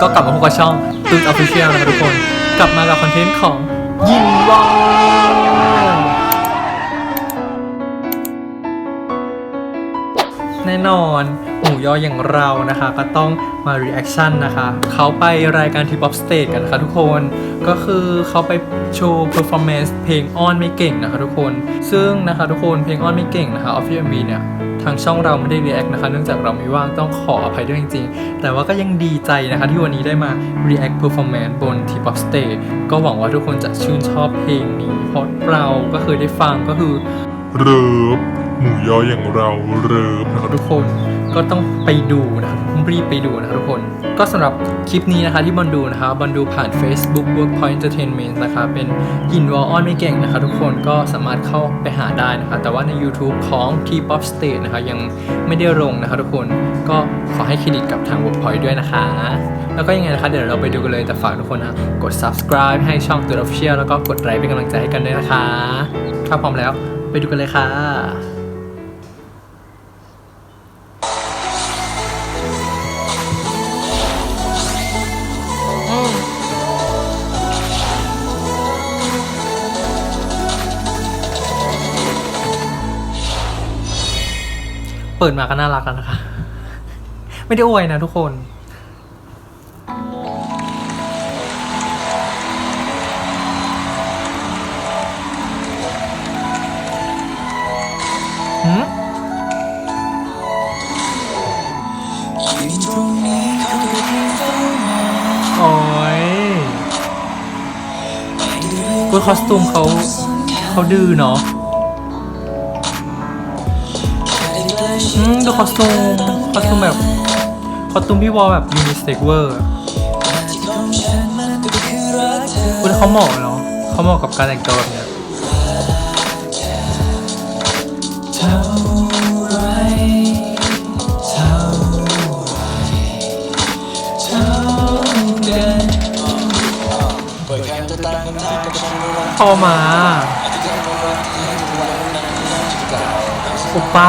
ก็กลับมาพบกับช่องตูนออฟฟิเชียลนะครับทุกคน กลับมากับคอนเทนต์ของยินวอแน่นอนหมูยออย่างเรานะคะ ก็ต้องมา reaction นนะคะ เขาไปรายการทีป๊อปสเต e กันนะคะทุกคนก็คือเขาไปโชว์ performance เพลงอ้อนไม่เก่งนะคะทุกคน ซึ่งนะคะทุกคนเพลงอ้อนไม่เก่งนะคะ Official MV เนี่ยางช่องเราไม่ได้ react นะคะ เนื่องจากเราไม่ว่างต้องขออภัยด้วยจริงๆ แต่ว่าก็ยังดีใจนะคะที่วันนี้ได้มา react performance บน T-pop stage ก็หวังว่าทุกคนจะชื่นชอบเพลงนี้ เพราะเราก็เคยได้ฟังก็คือเริบหมูยออย่างเราเริบนะครับทุกคนก็ต้องไปดูนะครับ รีบไปดูนะครับทุกคน ก็สำหรับคลิปนี้นะคะที่บอลดูนะคะบอลดูผ่าน Facebook Workpoint Entertainment นะคะเป็นยินวอลออนไม่เก่งนะคะทุกคนก็สามารถเข้าไปหาได้นะคะ แต่ว่าใน YouTube ของ T-pop stage นะคะยังไม่ได้ลงนะคะทุกคนก็ขอให้เครดิตกับทาง Workpoint ด้วยนะคะ แล้วก็ยังไงนะคะเดี๋ยวเราไปดูกันเลยแต่ฝากทุกคนนะกด subscribe ให้ช่องตัว Official แล้วก็กดไลค์เป็นกำลังใจให้กันด้วยนะคะ ถ้าพร้อมแล้วไปดูกันเลยค่ะ เปิดมาก็น่ารักแล้วนะคะ ไม่ได้อวยนะทุกคน หืมโอ้ยกูคอสตูมเขาเขาดื้อเนาะ อืมดูคอสตูมคอสตูมแบบคอสตูมพี่วอลแบบยูนิเซ็กเวอร์คุณเขาเหมาะเนาะเขาเหมาะกับการแต่งตัวแบบเนี้ยพอมาอุปา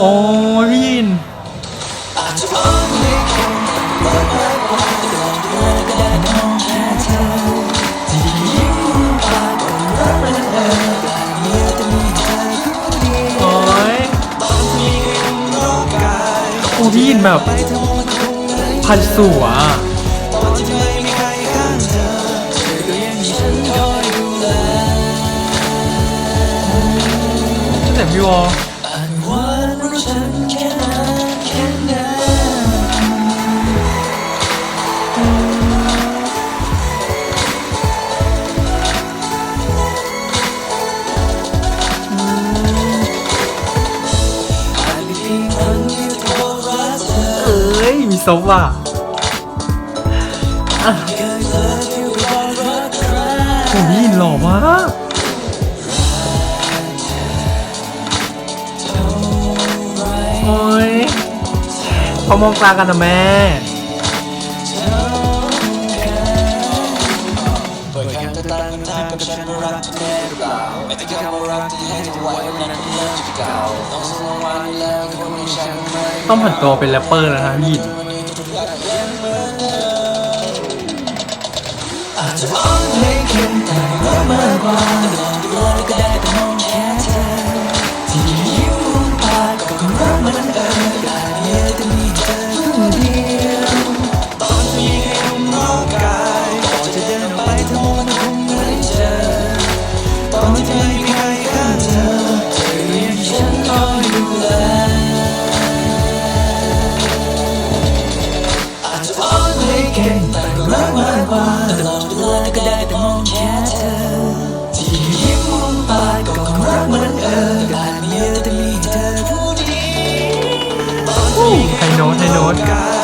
โอ้ยพี่ยินโอ้ยโอ้พี่ยินแบบพันสัว แต่พี่วอเอ้ย มีซบว่ะอะโอ้ยหล่อมาก โอ้ยเขามองตากันนะแม่เปิดแค่ตั้งทางกับฉันรักเธอหรือเปล่าไม่ต้องคำว่ารักที่ให้เธอไว้นั้นเลิกเก่าต้องสมวันแล้วคนอย่ฉันไม่ต้องผันตัวเป็นแรปเปอร์แล้วนะยินอาจจะอ่อนไม่เข้ม เก่งแต่ก็รักมากกว่าตลอดเวลาก็ได้แต่มองแค่เธอ ที่ยิ้มมุมปากก็คงรักเหมือนเดิมอาจมีเยอะแต่มีเธอผู้ดียวตอนที่ไฮโน้ตไฮโน้ตกายก่อน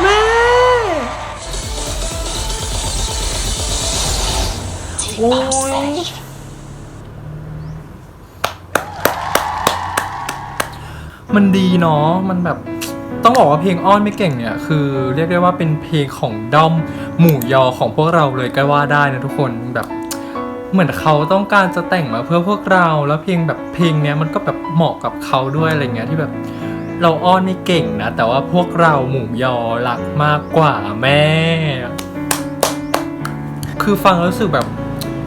แม่โอ้ยมันดีเนาะมันแบบต้องบอกว่าเพลงอ้อนไม่เก่งเนี่ยคือเรียกได้ว่าเป็นเพลงของด้อมหมู่ยอของพวกเราเลยก็ว่าได้นะทุกคนแบบ เหมือนเขาต้องการจะแต่งมาเพื่อพวกเราแล้วเพลงแบบเพลงเนี้ยมันก็แบบเหมาะกับเขาด้วยอะไรเงี้ยที่แบบ เราอ้อนไม่เก่งนะ แต่ว่าพวกเราหมู่ยอรักมากกว่าแม่ คือฟังแล้วรู้สึกแบบ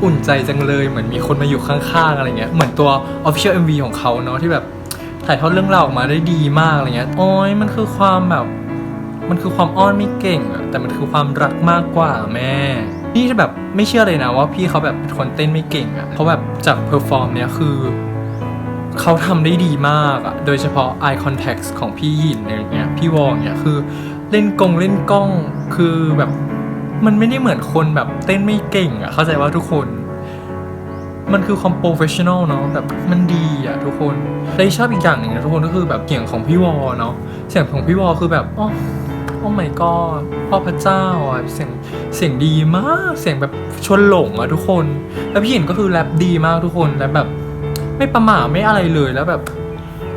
อุ่นใจจังเลยเหมือนมีคนมาอยู่ข้างๆอะไรเงี้ยเหมือนตัว Official MV ของเขาเนาะที่แบบถ่ายทอดเรื่องราวออกมาได้ดีมากอะไรเงี้ยโอ้ยมันคือความแบบ มันคือความอ้อนไม่เก่งอะแต่มันคือความรักมากกว่าแม่นี่จะแบบไม่เชื่อเลยนะว่าพี่เขาแบบเป็นคนเต้นไม่เก่งอะเพราะแบบจากเพอร์ฟอร์มเนี้ยคือ เขาทำได้ดีมากอะโดยเฉพาะ eye contact ของพี่หยินอย่างเงี้ย พี่วองเนี่ยคือเล่นกงเล่นกล้อง คือแบบมันไม่ได้เหมือนคนแบบเต้นไม่เก่งอะเข้าใจว่าทุกคน มันคือความโปรเฟชชั่นอลเนาะแบบมันดีอะทุกคนและที่ชอบอีกอย่างหนึ่งนะทุกคนก็คือแบบเสียงของพี่วอเนาะ เสียงของพี่วอคือแบบอ๋อโอ้ my god พ่อพระเจ้าอะเสียงเสียงดีมาก เสียงแบบชวนหลงอะทุกคน แล้วพี่หยินก็คือแรปดีมากทุกคน และแบบ ไม่ประหม่าไม่อะไรเลยแล้วแบบ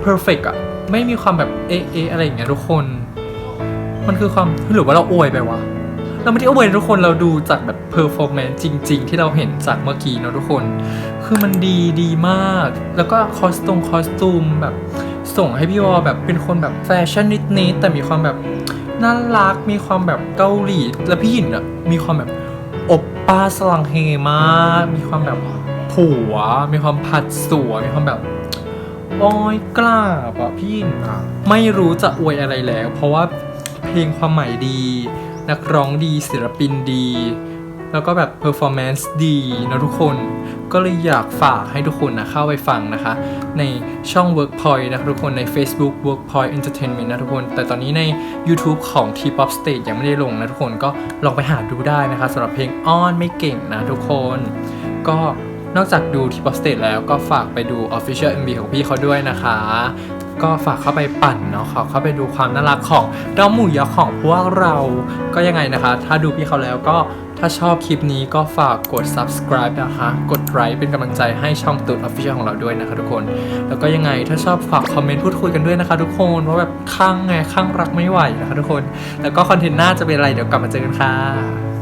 perfect อะไม่มีความแบบเอเออะไรอย่างเงี้ยทุกคน มันคือความหรือว่าเราอวยไปวะเราไม่ได้อวยทุกคนเราดูจากแบบเพอร์ฟอร์แมนซ์จริง ๆ ที่เราเห็นจากเมื่อกี้เนอะทุกคน คือมันดีดีมาก แล้วก็คอสตูมคอสตูมแบบส่งให้พี่วอแบบเป็นคนแบบแฟชั่นนิดๆแต่มีความแบบน่ารักมีความแบบเกาหลี แล้วพี่หยินอะมีความแบบ อบป้าสลังเฮมาก มีความแบบผัว มีความผัดสวยมีความแบบอ้ยกล้าปะพี่ยินอะไม่รู้จะอวยอะไรแล้ว เพราะว่าเพลงความหมายดี นักร้องดีศิลปินดี แล้วก็แบบเพอร์ฟอร์แมนซ์ดีนะทุกคน ก็เลยอยากฝากให้ทุกคนนะเข้าไปฟังนะคะ ในช่อง Workpoint นะทุกคนใน Facebook Workpoint Entertainment นะทุกคน แต่ตอนนี้ใน YouTube ของ T-pop Stage ยังไม่ได้ลงนะทุกคนก็ลองไปหาดูได้นะคะสำหรับเพลงอ้อนไม่เก่งนะทุกคน ก็นอกจากดู T-pop Stage แล้วก็ฝากไปดู Official MV ของพี่เขาด้วยนะคะ ก็ฝากเข้าไปปั่นเนาะขอเข้าไปดูความน่ารักของดอมหมูยักษ์ของพวกเรา ก็ยังไงนะคะ ถ้าดูพี่เขาแล้วก็ ถ้าชอบคลิปนี้ก็ฝากกด subscribe นะคะ กดไลค์เป็นกำลังใจให้ช่องตูด Official ของเราด้วยนะคะทุกคน แล้วก็ยังไงถ้าชอบฝากคอมเมนต์พูดคุยกันด้วยนะคะทุกคนว่าแบบข้างไงข้างรักไม่ไหวนะคะทุกคน แล้วก็คอนเทนต์หน้าจะเป็นอะไรเดี๋ยวกลับมาเจอกันค่ะ